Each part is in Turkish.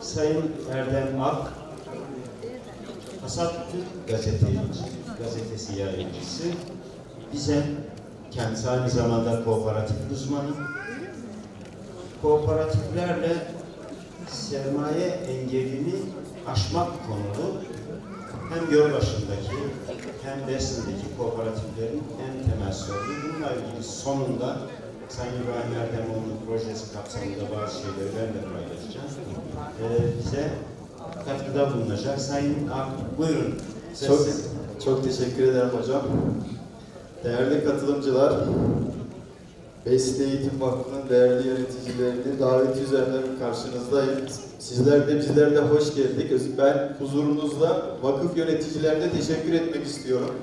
Sayın Erdem Ak, Hasat Türk gazeteci, gazetesi yayıncısı. Bize kendisi aynı zamanda kooperatif uzmanı. Kooperatiflerle sermaye engelini aşmak konulu hem Gölbaşı'ndaki hem Besin'deki kooperatiflerin en temel sorunu. Bununla ilgili sonunda Sayın İbrahim Erdemoğlu'nun projesi kapsamında bazı şeyleri ben de paylaşacağım. Ee, bize katkıda bulunacak. Sayın Ak, buyurun. Çok, çok teşekkür ederim hocam. Değerli katılımcılar, Besli Eğitim Vakfı'nın değerli yöneticilerini davet üzerinden karşınızdayım. Sizler de bizler de hoş geldik. Ben huzurunuzda vakıf yöneticilerine teşekkür etmek istiyorum.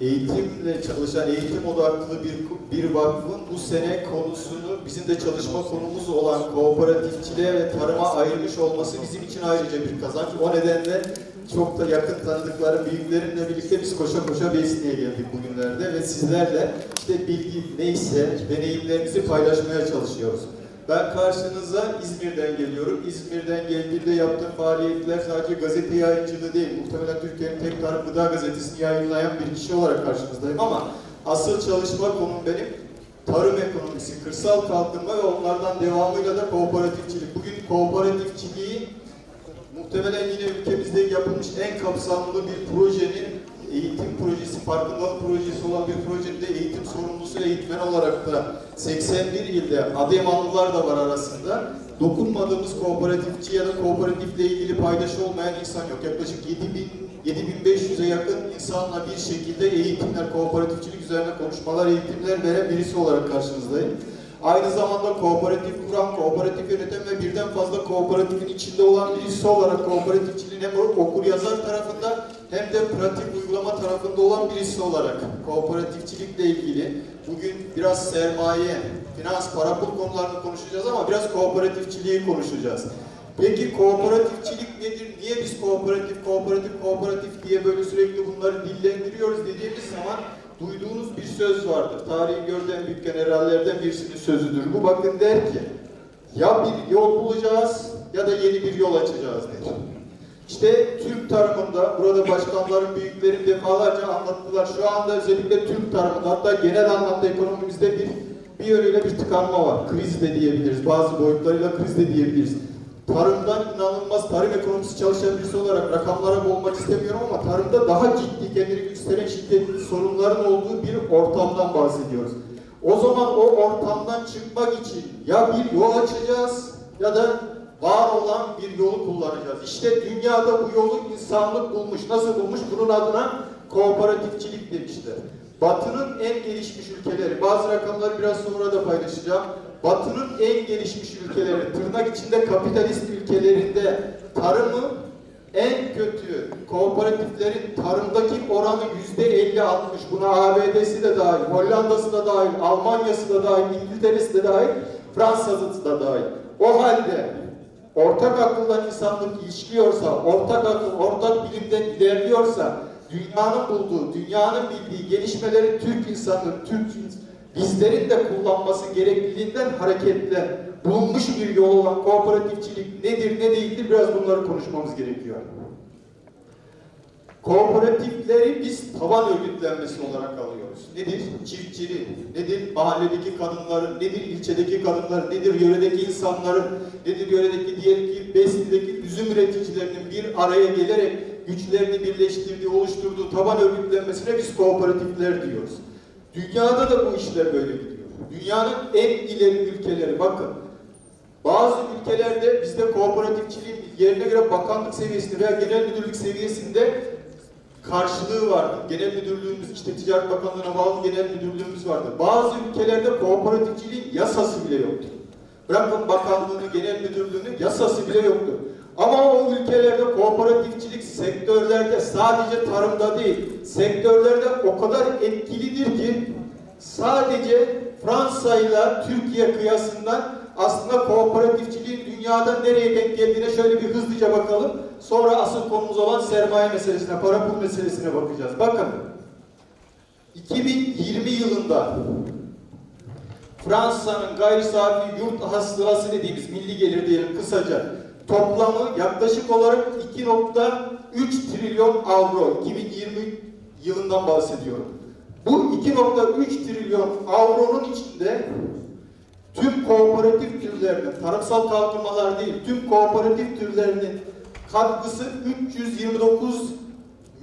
Eğitimle çalışan, eğitim odaklı bir, bir vakfın bu sene konusunu, bizim de çalışma konumuz olan kooperatifçiliğe ve tarıma ayırmış olması bizim için ayrıca bir kazanç. O nedenle çok da yakın tanıdıklarım, büyüklerimle birlikte biz koşa koşa Besni'ye geldik bugünlerde ve sizlerle işte bilgi neyse deneyimlerimizi paylaşmaya çalışıyoruz. Ben karşınıza İzmir'den geliyorum. İzmir'den geldiğimde yaptığım faaliyetler sadece gazete yayıncılığı değil. Muhtemelen Türkiye'nin tek tarım gıda gazetesini yayınlayan bir kişi olarak karşınızdayım ama asıl çalışma konum benim tarım ekonomisi, kırsal kalkınma ve onlardan devamıyla da kooperatifçilik. Bugün kooperatifçiliği muhtemelen yine ülkemizde yapılmış en kapsamlı bir projenin eğitim projesi, farkındalık projesi olan bir projenin de eğitim sorumlusu eğitmen olarak da 81 ilde Adıyamanlılar da var arasında. Dokunmadığımız kooperatifçi ya da kooperatifle ilgili paydaşı olmayan insan yok. Yaklaşık 7000 7500'e yakın insanla bir şekilde eğitimler, kooperatifçilik üzerine konuşmalar, eğitimler veren birisi olarak karşınızdayım. Aynı zamanda kooperatif kuran, kooperatif yöneten ve birden fazla kooperatifin içinde olan birisi olarak kooperatifçiliğin hem okur yazar tarafında hem de pratik uygulama tarafında olan birisi olarak kooperatifçilikle ilgili bugün biraz sermaye, finans, para pul konularını konuşacağız ama biraz kooperatifçiliği konuşacağız. Peki kooperatifçilik nedir? Niye biz kooperatif, kooperatif, kooperatif diye böyle sürekli bunları dillendiriyoruz dediğimiz zaman duyduğunuz bir söz vardır. Tarihin gördüğü en büyük generallerden birisinin sözüdür. Bu bakın der ki, ya bir yol bulacağız ya da yeni bir yol açacağız der. İşte Türk tarımında, burada başkanların, büyüklerin defalarca anlattılar. Şu anda özellikle Türk tarımında, hatta genel anlamda ekonomimizde bir bir yönüyle bir tıkanma var. Kriz de diyebiliriz. Bazı boyutlarıyla kriz de diyebiliriz. Tarımdan inanılmaz, tarım ekonomisi çalışan birisi olarak rakamlara boğulmak istemiyorum ama tarımda daha ciddi kendini gösteren şiddetli sorunların olduğu bir ortamdan bahsediyoruz. O zaman o ortamdan çıkmak için ya bir yol açacağız ya da var olan bir yolu kullanacağız. İşte dünyada bu yolu insanlık bulmuş. Nasıl bulmuş? Bunun adına kooperatifçilik demişler. Batı'nın en gelişmiş ülkeleri, bazı rakamları biraz sonra da paylaşacağım. Batı'nın en gelişmiş ülkeleri, tırnak içinde kapitalist ülkelerinde tarımı en kötü kooperatiflerin tarımdaki oranı yüzde 50-60. Buna ABD'si de dahil, Hollanda'sı da dahil, Almanya'sı da dahil, İngiltere'si de dahil, Fransa'sı da dahil. O halde ortak akıldan insanlık işliyorsa, ortak akıl, ortak bilimden ilerliyorsa, dünyanın bulduğu, dünyanın bildiği gelişmeleri Türk insanı, Türk bizlerin de kullanması gerekliliğinden hareketle bulunmuş bir yol olan kooperatifçilik nedir, ne değildir biraz bunları konuşmamız gerekiyor. Kooperatifleri biz taban örgütlenmesi olarak alıyoruz. Nedir? Çiftçinin, nedir? Mahalledeki kadınların, nedir? ilçedeki kadınların, nedir? Yöredeki insanların, nedir? Yöredeki diyelim ki Besni'deki üzüm üreticilerinin bir araya gelerek güçlerini birleştirdiği, oluşturduğu taban örgütlenmesine biz kooperatifler diyoruz. Dünyada da bu işler böyle gidiyor. Dünyanın en ileri ülkeleri bakın. Bazı ülkelerde bizde kooperatifçiliğin yerine göre bakanlık seviyesinde veya genel müdürlük seviyesinde karşılığı vardı. Genel müdürlüğümüz, işte Ticaret Bakanlığı'na bağlı genel müdürlüğümüz vardı. Bazı ülkelerde kooperatifçiliğin yasası bile yoktu. Bırakın bakanlığını, genel müdürlüğünü, yasası bile yoktu. Ama o ülkelerde kooperatifçilik sektörlerde sadece tarımda değil, sektörlerde o kadar etkilidir ki sadece Fransa ile Türkiye kıyasından aslında kooperatifçiliğin dünyada nereye denk geldiğine şöyle bir hızlıca bakalım. Sonra asıl konumuz olan sermaye meselesine, para pul meselesine bakacağız. Bakın, 2020 yılında Fransa'nın gayri safi yurt hasılası dediğimiz milli gelir diyelim kısaca toplamı yaklaşık olarak 2.3 trilyon avro 2020 yılından bahsediyorum. Bu 2.3 trilyon avronun içinde tüm kooperatif türlerinin, tarımsal kalkınmalar değil, tüm kooperatif türlerinin katkısı 329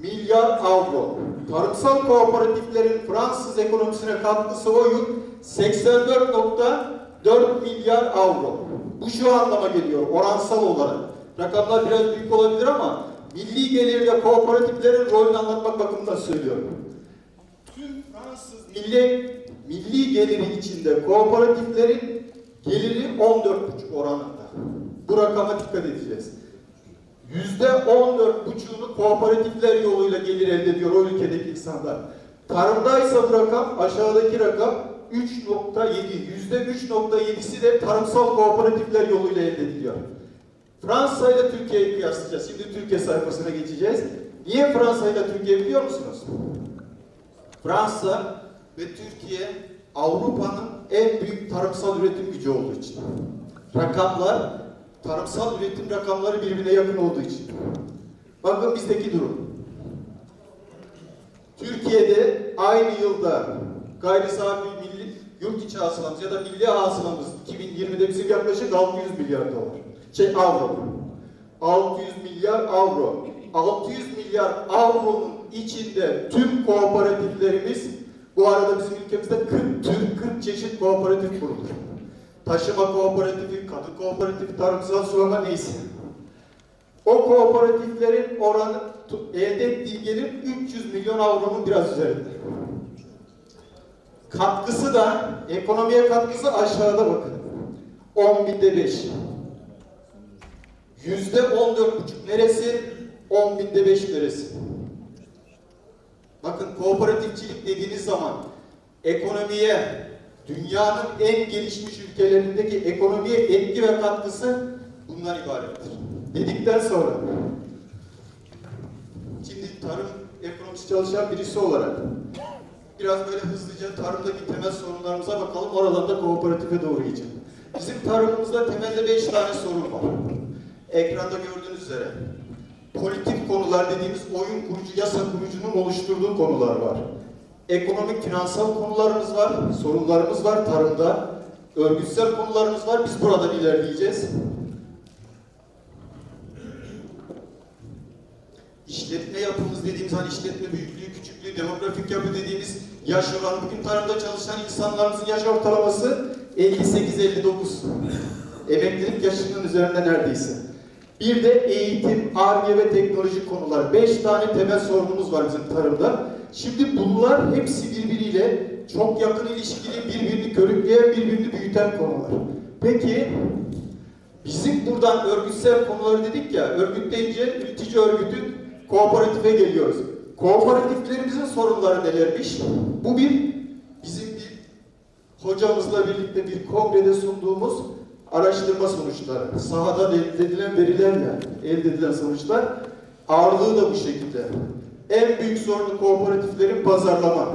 milyar avro. Tarımsal kooperatiflerin Fransız ekonomisine katkısı o yıl 84.4 milyar avro. Bu şu anlama geliyor oransal olarak. Rakamlar biraz büyük olabilir ama milli gelirde kooperatiflerin rolünü anlatmak bakımından söylüyorum. Tüm Fransız milli milli geliri içinde kooperatiflerin geliri 14,5 oranında. Bu rakama dikkat edeceğiz. Yüzde 14,5'unu kooperatifler yoluyla gelir elde ediyor o ülkedeki insanlar. Tarımdaysa bu rakam aşağıdaki rakam 3.7. Yüzde 3.7'si de tarımsal kooperatifler yoluyla elde ediliyor. Fransa ile Türkiye'yi kıyaslayacağız. Şimdi Türkiye sayfasına geçeceğiz. Niye Fransa ile Türkiye biliyor musunuz? Fransa ve Türkiye Avrupa'nın en büyük tarımsal üretim gücü olduğu için. Rakamlar, tarımsal üretim rakamları birbirine yakın olduğu için. Bakın bizdeki durum. Türkiye'de aynı yılda gayri safi milli yurt içi hasılamız ya da milli hasılamız 2020'de bizim yaklaşık 600 milyar dolar. Şey avro. 600 milyar avro. 600 milyar avronun içinde tüm kooperatiflerimiz bu arada bizim ülkemizde 40 tür 40 çeşit kooperatif kurulur. Taşıma kooperatifi, kadın kooperatifi, tarımsal sulama neyse. O kooperatiflerin oranı elde ettiği gelir 300 milyon avronun biraz üzerinde. Katkısı da, ekonomiye katkısı aşağıda bakın. 10 binde 5. Yüzde 14,5 neresi? 10 binde 5 neresi? Bakın kooperatifçilik dediğiniz zaman ekonomiye, dünyanın en gelişmiş ülkelerindeki ekonomiye etki ve katkısı bundan ibarettir. Dedikten sonra şimdi tarım ekonomisi çalışan birisi olarak biraz böyle hızlıca tarımdaki temel sorunlarımıza bakalım. Oradan da kooperatife doğru gideceğim. Bizim tarımımızda temelde beş tane sorun var. Ekranda gördüğünüz üzere. Politik konular dediğimiz oyun kurucu, yasa kurucunun oluşturduğu konular var. Ekonomik, finansal konularımız var, sorunlarımız var tarımda. Örgütsel konularımız var, biz buradan ilerleyeceğiz. İşletme yapımız dediğimiz hani işletme büyüklüğü, küçüklüğü, demografik yapı dediğimiz yaş oranı. Bugün tarımda çalışan insanlarımızın yaş ortalaması 58-59. Emeklilik yaşının üzerinde neredeyse. Bir de eğitim, ARGE ve teknoloji konular. Beş tane temel sorunumuz var bizim tarımda. Şimdi bunlar hepsi birbiriyle çok yakın ilişkili, birbirini körükleyen, birbirini büyüten konular. Peki Bizim buradan örgütsel konuları dedik ya, örgütleyince ülkücü örgütün kooperatife geliyoruz. Kooperatiflerimizin sorunları nelermiş? Bu bir, bizim bir hocamızla birlikte bir kongrede sunduğumuz araştırma sonuçları. Sahada elde edilen verilerle elde edilen sonuçlar. Ağırlığı da bu şekilde. En büyük sorunu kooperatiflerin pazarlama.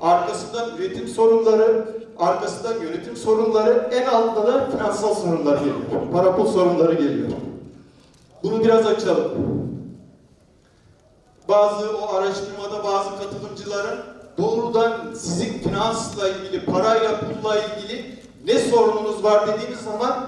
Arkasından üretim sorunları, arkasından yönetim sorunları, en altta da finansal sorunlar geliyor. Para pul sorunları geliyor. Bunu biraz açalım. Bazı o araştırmada bazı katılımcıların doğrudan sizin finansla ilgili, parayla, pulla ilgili ne sorununuz var dediğimiz zaman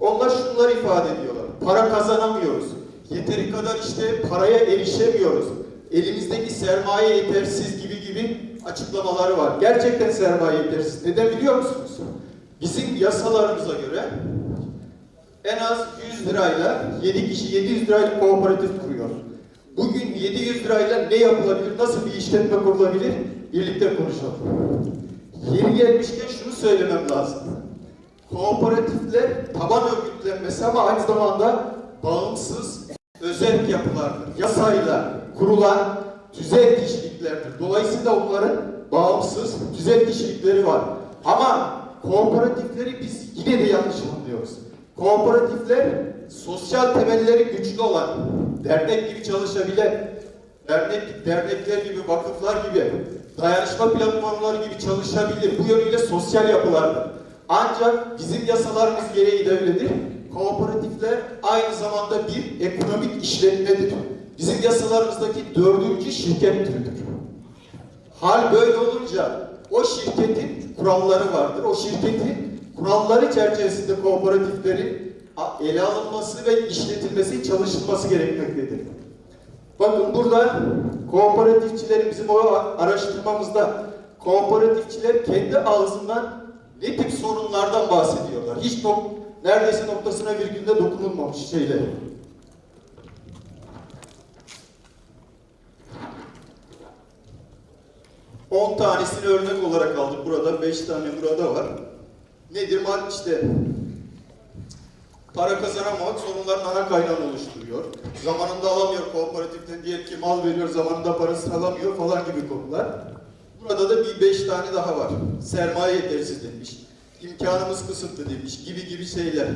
onlar şunları ifade ediyorlar. Para kazanamıyoruz. Yeteri kadar işte paraya erişemiyoruz. Elimizdeki sermaye yetersiz gibi gibi açıklamaları var. Gerçekten sermaye yetersiz. Neden biliyor musunuz? Bizim yasalarımıza göre en az 100 lirayla 7 kişi 700 lirayla kooperatif. Bugün 700 lirayla ne yapılabilir, nasıl bir işletme kurulabilir? Birlikte konuşalım. Yeri gelmişken şunu söylemem lazım. Kooperatifler taban örgütlenmesi ama aynı zamanda bağımsız özel yapılardır. Yasayla kurulan tüzel kişiliklerdir. Dolayısıyla onların bağımsız tüzel kişilikleri var. Ama kooperatifleri biz yine de yanlış anlıyoruz. Kooperatifler sosyal temelleri güçlü olan, dernek gibi çalışabilen, dernek, dernekler gibi, vakıflar gibi, dayanışma platformları gibi çalışabilir. Bu yönüyle sosyal yapılardır. Ancak bizim yasalarımız gereği de öyledir. Kooperatifler aynı zamanda bir ekonomik işletmedir. Bizim yasalarımızdaki dördüncü şirket türüdür. Hal böyle olunca o şirketin kuralları vardır. O şirketin kuralları çerçevesinde kooperatiflerin ele alınması ve işletilmesi, çalışılması gerekmektedir. Bakın burada kooperatifçilerin bizim o araştırmamızda kooperatifçiler kendi ağzından ne tip sorunlardan bahsediyorlar. Hiç nok neredeyse noktasına virgülde dokunulmamış şeyler. On tanesini örnek olarak aldık burada. Beş tane burada var. Nedir? İşte para kazanamamak sorunların ana kaynağını oluşturuyor. Zamanında alamıyor kooperatiften diğer ki mal veriyor zamanında parasını alamıyor falan gibi konular. Burada da bir beş tane daha var. Sermaye yetersiz demiş. İmkanımız kısıtlı demiş gibi gibi şeyler.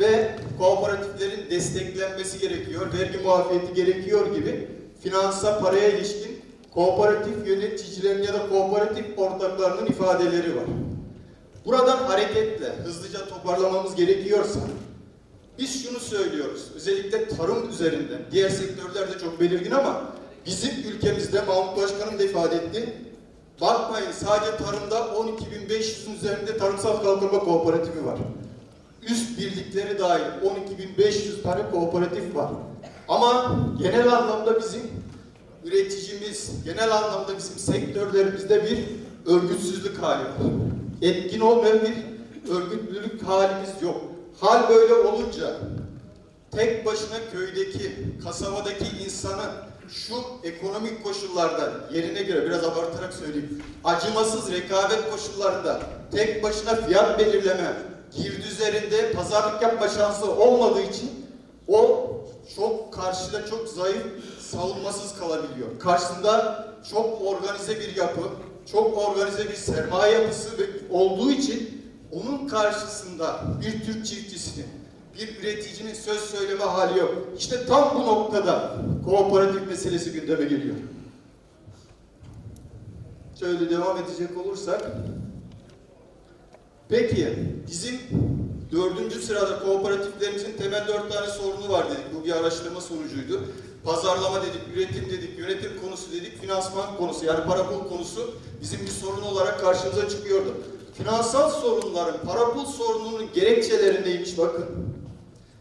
Ve kooperatiflerin desteklenmesi gerekiyor, vergi muafiyeti gerekiyor gibi finansa paraya ilişkin kooperatif yöneticilerin ya da kooperatif ortaklarının ifadeleri var. Buradan hareketle hızlıca toparlamamız gerekiyorsa biz şunu söylüyoruz. Özellikle tarım üzerinden. Diğer sektörler de çok belirgin ama bizim ülkemizde Mahmut Başkanım da ifade etti. Bakmayın sadece tarımda 12.500'ün üzerinde tarımsal kalkınma kooperatifi var. Üst birlikleri dahil 12.500 tane kooperatif var. Ama genel anlamda bizim üreticimiz, genel anlamda bizim sektörlerimizde bir örgütsüzlük hali var. Etkin olmayan bir örgütlülük halimiz yok. Hal böyle olunca tek başına köydeki, kasabadaki insanı şu ekonomik koşullarda yerine göre biraz abartarak söyleyeyim. Acımasız rekabet koşullarında tek başına fiyat belirleme, girdi üzerinde pazarlık yapma şansı olmadığı için o çok karşıda çok zayıf, savunmasız kalabiliyor. Karşısında çok organize bir yapı, çok organize bir sermaye yapısı olduğu için onun karşısında bir Türk çiftçisinin, bir üreticinin söz söyleme hali yok. İşte tam bu noktada kooperatif meselesi gündeme geliyor. Şöyle devam edecek olursak, peki bizim dördüncü sırada kooperatiflerimizin temel dört tane sorunu var dedik. Bu bir araştırma sonucuydu. Pazarlama dedik, üretim dedik, yönetim konusu dedik, finansman konusu yani para pul konusu bizim bir sorun olarak karşımıza çıkıyordu. Finansal sorunların, para pul sorununun gerekçeleri neymiş bakın.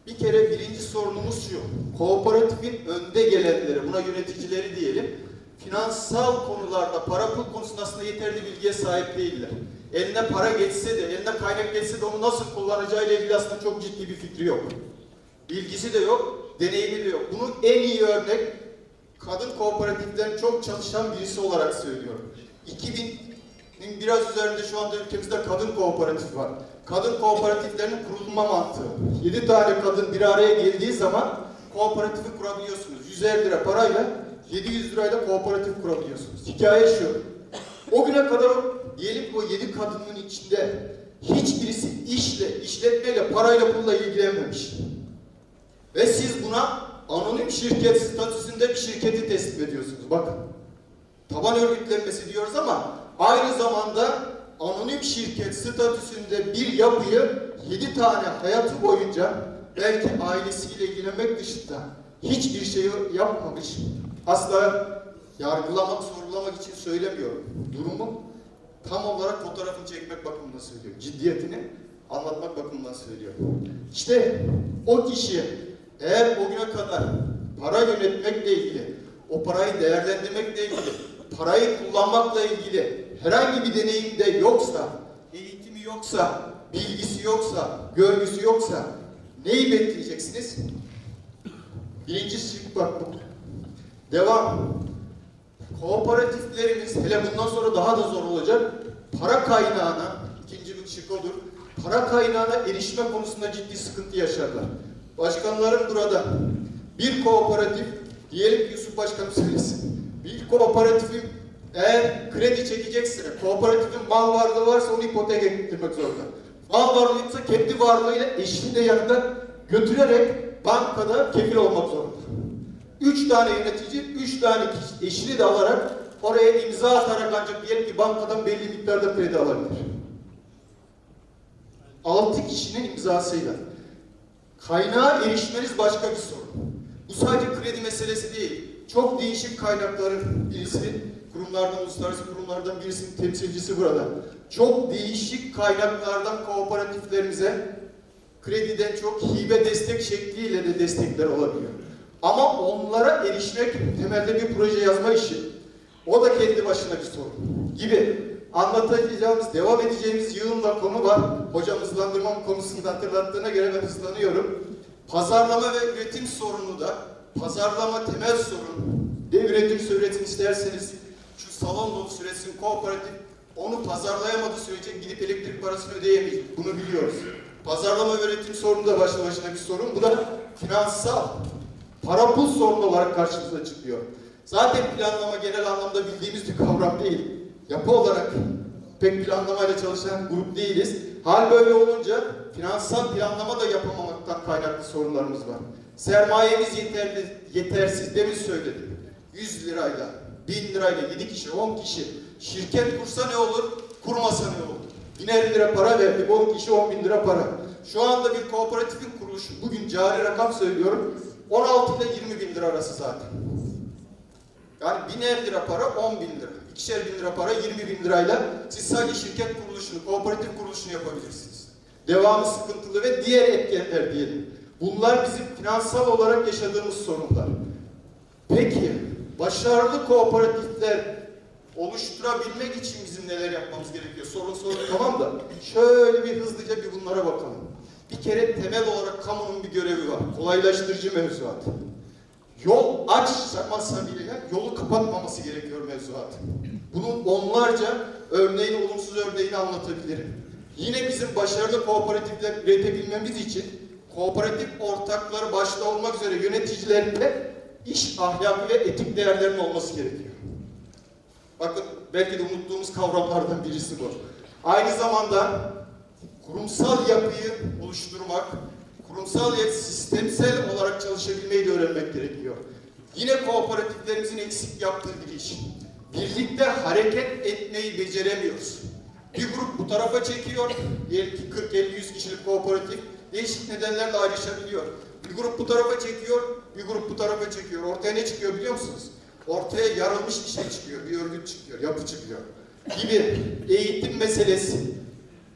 Bir kere birinci sorunumuz şu. Kooperatifin önde gelenleri, buna yöneticileri diyelim. Finansal konularda, para pul konusunda yeterli bilgiye sahip değiller. Eline para geçse de, eline kaynak geçse de onu nasıl kullanacağıyla ilgili aslında çok ciddi bir fikri yok. Bilgisi de yok, deneyimi de yok. Bunun en iyi örnek kadın kooperatiflerin çok çalışan birisi olarak söylüyorum. 2000'nin biraz üzerinde şu anda ülkemizde kadın kooperatif var. Kadın kooperatiflerinin kurulma mantığı. 7 tane kadın bir araya geldiği zaman kooperatifi kurabiliyorsunuz. 150 lira parayla 700 lirayla kooperatif kurabiliyorsunuz. Hikaye şu. O güne kadar diyelim ki o 7 kadının içinde hiçbirisi işle, işletmeyle, parayla pulla ilgilenmemiş. Ve siz buna anonim şirket statüsünde bir şirketi teslim ediyorsunuz. Bakın. Taban örgütlenmesi diyoruz ama aynı zamanda anonim şirket statüsünde bir yapıyı 7 tane hayatı boyunca belki ailesiyle ilgilenmek dışında hiçbir şey yapmamış. Asla yargılamak, sorgulamak için söylemiyorum. Durumu tam olarak fotoğrafını çekmek bakımından söylüyor. Ciddiyetini anlatmak bakımından söylüyor. İşte o kişi eğer o güne kadar para yönetmekle ilgili, o parayı değerlendirmekle ilgili, parayı kullanmakla ilgili herhangi bir deneyim de yoksa, eğitimi yoksa, bilgisi yoksa, görgüsü yoksa neyi bekleyeceksiniz? Birinci şık bak bu. Devam. Kooperatiflerimiz hele bundan sonra daha da zor olacak. Para kaynağına, ikinci bir şık odur. Para kaynağına erişme konusunda ciddi sıkıntı yaşarlar. Başkanların burada bir kooperatif, diyelim ki Yusuf Başkanım söylesin. Bir kooperatifin eğer kredi çekecekse, kooperatifin mal varlığı varsa onu ipotek ettirmek zorunda. Mal varlığı yoksa kendi varlığıyla eşliğinde yanında götürerek bankada kefil olmak zorunda. Üç tane yönetici, üç tane kişi, eşini de alarak oraya imza atarak ancak diyelim ki bankadan belli miktarda kredi alabilir. Altı kişinin imzasıyla. Kaynağa erişmeniz başka bir sorun. Bu sadece kredi meselesi değil. Çok değişik kaynakların birisi, kurumlardan, uluslararası kurumlardan birisinin temsilcisi burada. Çok değişik kaynaklardan kooperatiflerimize krediden çok hibe destek şekliyle de destekler olabiliyor. Ama onlara erişmek temelde bir proje yazma işi. O da kendi başına bir sorun gibi anlatacağımız, devam edeceğimiz yığınla konu var. Hocam hızlandırmam konusunda hatırlattığına göre ben hızlanıyorum. Pazarlama ve üretim sorunu da, pazarlama temel sorun. Ne üretim üretim isterseniz şu salon dolu süresin kooperatif onu pazarlayamadığı sürece gidip elektrik parasını ödeyemeyecek. Bunu biliyoruz. Pazarlama üretim sorunu da başlı başına bir sorun. Bu da finansal, para pul sorunu olarak karşımıza çıkıyor. Zaten planlama genel anlamda bildiğimiz bir kavram değil. Yapı olarak pek planlamayla çalışan grup değiliz. Hal böyle olunca finansal planlama da yapamamaktan kaynaklı sorunlarımız var. Sermayemiz yeterli, yetersiz demin söyledim. 100 lirayla, 1000 lirayla 7 kişi, 10 kişi şirket kursa ne olur, kurmasa ne olur? 1050 lira para verdik, 10 kişi 10 bin lira para. Şu anda bir kooperatifin kuruluşu, bugün cari rakam söylüyorum, 16 ile 20 bin lira arası zaten. Yani biner lira para 10 bin lira. İkişer bin lira para 20 bin lirayla siz sadece şirket kuruluşunu, kooperatif kuruluşunu yapabilirsiniz. Devamı sıkıntılı ve diğer etkenler diyelim. Bunlar bizim finansal olarak yaşadığımız sorunlar. Peki başarılı kooperatifler oluşturabilmek için bizim neler yapmamız gerekiyor? Sorun sorun tamam da şöyle bir hızlıca bir bunlara bakalım. Bir kere temel olarak kamunun bir görevi var. Kolaylaştırıcı mevzuat. Yol açmasa bile yolu kapatmaması gerekiyor mevzuat. Bunun onlarca örneğini, olumsuz örneğini anlatabilirim. Yine bizim başarılı kooperatifler üretebilmemiz için kooperatif ortakları başta olmak üzere yöneticilerinde iş ahlakı ve etik değerlerinin olması gerekiyor. Bakın belki de unuttuğumuz kavramlardan birisi bu. Aynı zamanda kurumsal yapıyı oluşturmak, kurumsal yapı sistemsel olarak çalışabilmeyi de öğrenmek gerekiyor. Yine kooperatiflerimizin eksik yaptığı bir iş. Birlikte hareket etmeyi beceremiyoruz. Bir grup bu tarafa çekiyor, diyelim ki 40-50-100 kişilik kooperatif değişik nedenlerle ayrışabiliyor. Bir grup bu tarafa çekiyor, bir grup bu tarafa çekiyor. Ortaya ne çıkıyor biliyor musunuz? Ortaya yarılmış bir şey çıkıyor, bir örgüt çıkıyor, yapı çıkıyor. Gibi eğitim meselesi.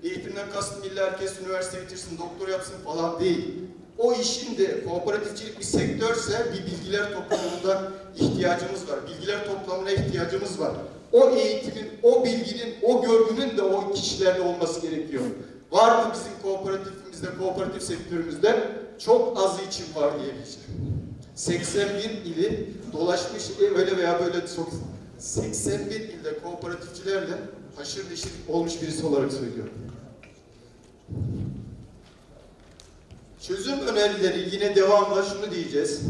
Eğitimden kastım illa herkes üniversite bitirsin, doktor yapsın falan değil. O işin de kooperatifçilik bir sektörse bir bilgiler toplamında ihtiyacımız var. Bilgiler toplamına ihtiyacımız var. O eğitimin, o bilginin, o görgünün de o kişilerde olması gerekiyor. Var mı bizim kooperatifimizde, kooperatif sektörümüzde? Çok azı için var diyebileceğim. 81 ili dolaşmış e, öyle veya böyle çok 81 ilde kooperatifçilerle haşır neşir olmuş birisi olarak söylüyorum. Çözüm önerileri yine devamla şunu diyeceğiz.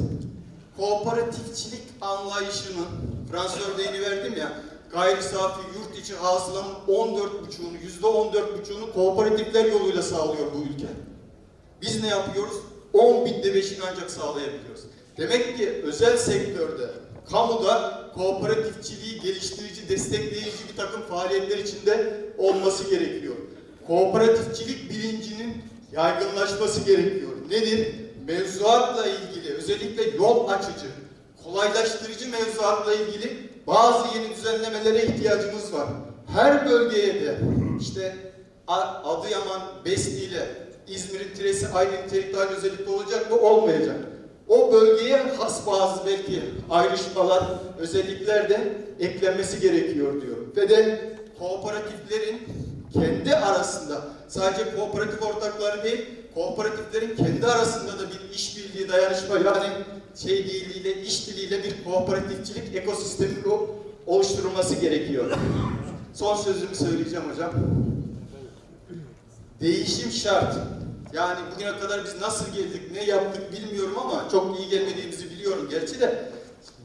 Kooperatifçilik anlayışının, Fransız örneğini verdim ya, gayri safi yurt içi hasılanın 14,5'unu, %14,5'unu kooperatifler yoluyla sağlıyor bu ülke. Biz ne yapıyoruz? 10 binde beşini ancak sağlayabiliyoruz. Demek ki özel sektörde, kamuda kooperatifçiliği geliştirici, destekleyici bir takım faaliyetler içinde olması gerekiyor. Kooperatifçilik bilincinin yaygınlaşması gerekiyor. Nedir? Mevzuatla ilgili, özellikle yol açıcı, kolaylaştırıcı mevzuatla ilgili bazı yeni düzenlemelere ihtiyacımız var. Her bölgeye de işte Adıyaman, Besni ile İzmir'in tiresi aynı nitelikte aynı özellikte olacak mı? Olmayacak. O bölgeye has bazı belki ayrışmalar, özellikler de eklenmesi gerekiyor diyorum. Ve de kooperatiflerin kendi arasında sadece kooperatif ortakları değil, kooperatiflerin kendi arasında da bir işbirliği, dayanışma yani şey diliyle, iş diliyle bir kooperatifçilik ekosistemi oluşturulması gerekiyor. Son sözümü söyleyeceğim hocam. Değişim şart. Yani bugüne kadar biz nasıl geldik, ne yaptık bilmiyorum ama çok iyi gelmediğimizi biliyorum gerçi de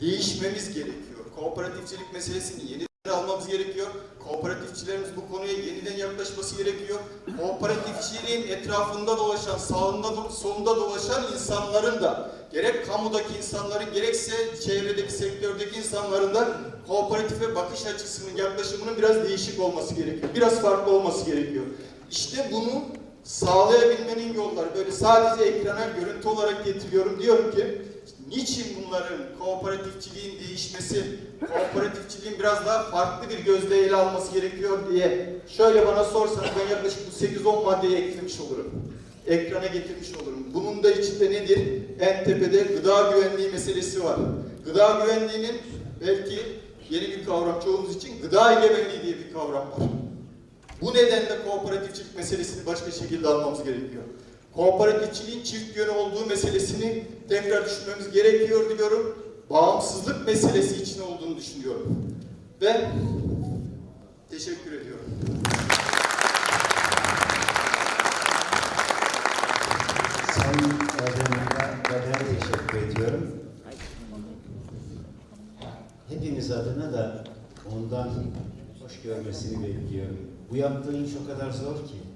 değişmemiz gerekiyor. Kooperatifçilik meselesini yeniden almamız gerekiyor. Kooperatifçilerimiz bu konuya yeniden yaklaşması gerekiyor. Kooperatifçiliğin etrafında dolaşan, sağında, solunda dolaşan insanların da gerek kamudaki insanların gerekse çevredeki sektördeki insanların da kooperatife bakış açısının yaklaşımının biraz değişik olması gerekiyor. Biraz farklı olması gerekiyor. İşte bunu sağlayabilmenin yolları böyle sadece ekrana görüntü olarak getiriyorum. Diyorum ki niçin bunların kooperatifçiliğin değişmesi, kooperatifçiliğin biraz daha farklı bir gözle ele alması gerekiyor diye şöyle bana sorsanız ben yaklaşık bu 8-10 maddeyi eklemiş olurum. Ekrana getirmiş olurum. Bunun da içinde nedir? En tepede gıda güvenliği meselesi var. Gıda güvenliğinin belki yeni bir kavram çoğumuz için gıda egemenliği diye bir kavram var. Bu nedenle kooperatifçilik meselesini başka şekilde almamız gerekiyor. Kooperatifçiliğin çift yönü olduğu meselesini tekrar düşünmemiz gerekiyor diyorum. Bağımsızlık meselesi için olduğunu düşünüyorum. Ve teşekkür ediyorum. Sayın ben teşekkür ediyorum. Hepimiz adına da ondan hoş görmesini bekliyorum. Bu yaptığın iş o kadar zor ki.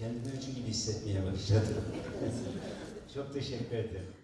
Kendimi öcü gibi hissetmeye başladım. Çok teşekkür ederim.